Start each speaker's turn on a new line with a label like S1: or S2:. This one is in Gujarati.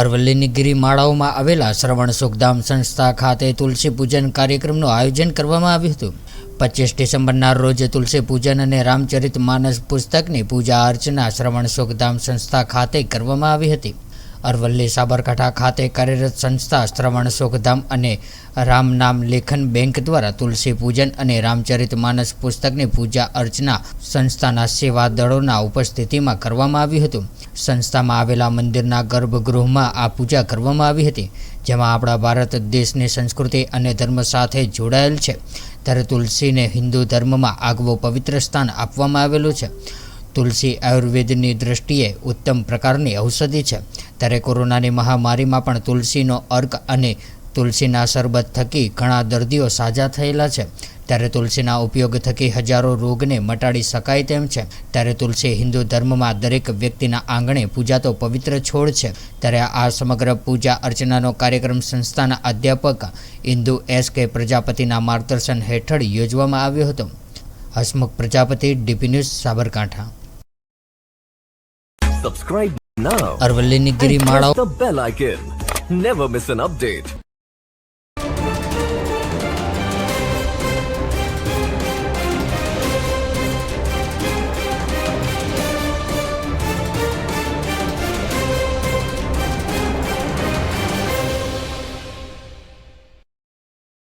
S1: અરવલ્લીની ગિરિમાળાઓમાં આવેલા શ્રવણ સુખધામ સંસ્થા ખાતે તુલસી પૂજન કાર્યક્રમનું આયોજન કરવામાં આવ્યું હતું. પચીસ ડિસેમ્બરના રોજ તુલસી પૂજન અને રામચરિત માનસ પુસ્તકની પૂજા અર્ચના શ્રવણ સુખધામ સંસ્થા ખાતે કરવામાં આવી હતી. અરવલ્લી સાબરકાંઠા ખાતે કાર્યરત સંસ્થા શ્રવણ સુખધામ અને રામ નામ લેખન બેંક દ્વારા તુલસી પૂજન અને રામચરિત માનસ પુસ્તકની પૂજા અર્ચના સંસ્થાના સેવા દળોના ઉપસ્થિતિમાં કરવામાં આવ્યું હતું. સંસ્થામાં આવેલા મંદિરના ગર્ભગૃહમાં આ પૂજા કરવામાં આવી હતી, જેમાં આપણા ભારત દેશની સંસ્કૃતિ અને ધર્મ સાથે જોડાયેલ છે. ત્યારે તુલસીને હિન્દુ ધર્મમાં આગવું પવિત્ર સ્થાન આપવામાં આવેલું છે. તુલસી આયુર્વેદની દૃષ્ટિએ ઉત્તમ પ્રકારની ઔષધિ છે. ત્યારે કોરોનાની મહામારીમાં પણ તુલસીનો અર્ક અને તુલસીના શરબત થકી ઘણા દર્દીઓ સાજા થયેલા છે. ત્યારે તુલસીના ઉપયોગ થકી હજારો રોગને મટાડી શકાય તેમ છે. ત્યારે તુલસી હિન્દુ ધર્મમાં દરેક વ્યક્તિના આંગણે પૂજાતો પવિત્ર છોડ છે. ત્યારે આ સમગ્ર પૂજા અર્ચનાનો કાર્યક્રમ સંસ્થાના અધ્યાપક ઇન્દુ એસ કે પ્રજાપતિના માર્ગદર્શન હેઠળ યોજવામાં આવ્યો હતો. Hasmukh Prajapati, DP news Sabarkantha.
S2: Now
S1: અરવલ્લીની ગિરિમાળાઓ
S2: the bell icon. Never miss an update.